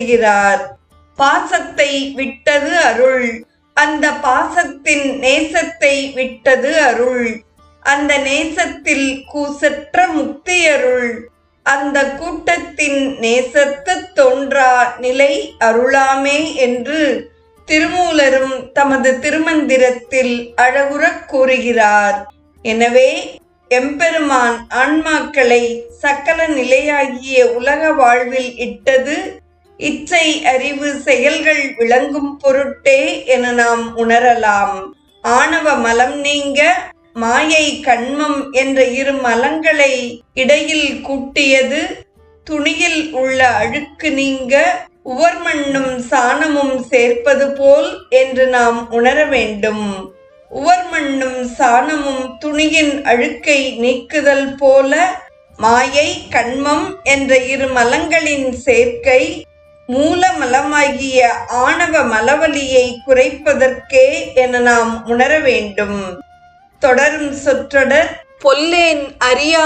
செய்கிறார். பாசத்தை விட்டது அருள். அந்த பாசத்தின் நேசத்தை விட்டது அருள். அந்த நேசத்தில் கூசற்ற முக்தி அருள் அந்த கூட்டத்தின் நேசத்து தோன்றா நிலை அருளாமே என்று திருமூலரும் தமது திருமந்திரத்தில் அழகுறக் கூறுகிறார். எனவே எம்பெருமான் ஆன்மாக்களை சகல நிலையாகிய உலக வாழ்வில் இட்டது இச்சை அறிவு செயல்கள் விளங்கும் பொருட்டே என நாம் உணரலாம். ஆணவ மலம் நீங்க மாயை கண்மம் என்ற இரு மலங்களை இடையில் கூட்டியது துணியில் உள்ள அழுக்கு நீங்க உவர்மண்ணும் சாணமும் சேர்ப்பது போல் என்று நாம் உணர வேண்டும். உவர்மண்ணும் சாணமும் துணியின் அழுக்கை நீக்குதல் போல மாயை கண்மம் என்ற இரு மலங்களின் சேர்க்கை மூலமலமாகிய ஆணவ மலவலியை குறைப்பதற்கே என நாம் உணர வேண்டும். தொடரும் சொற்றொடர் பொல்லேன் அறியா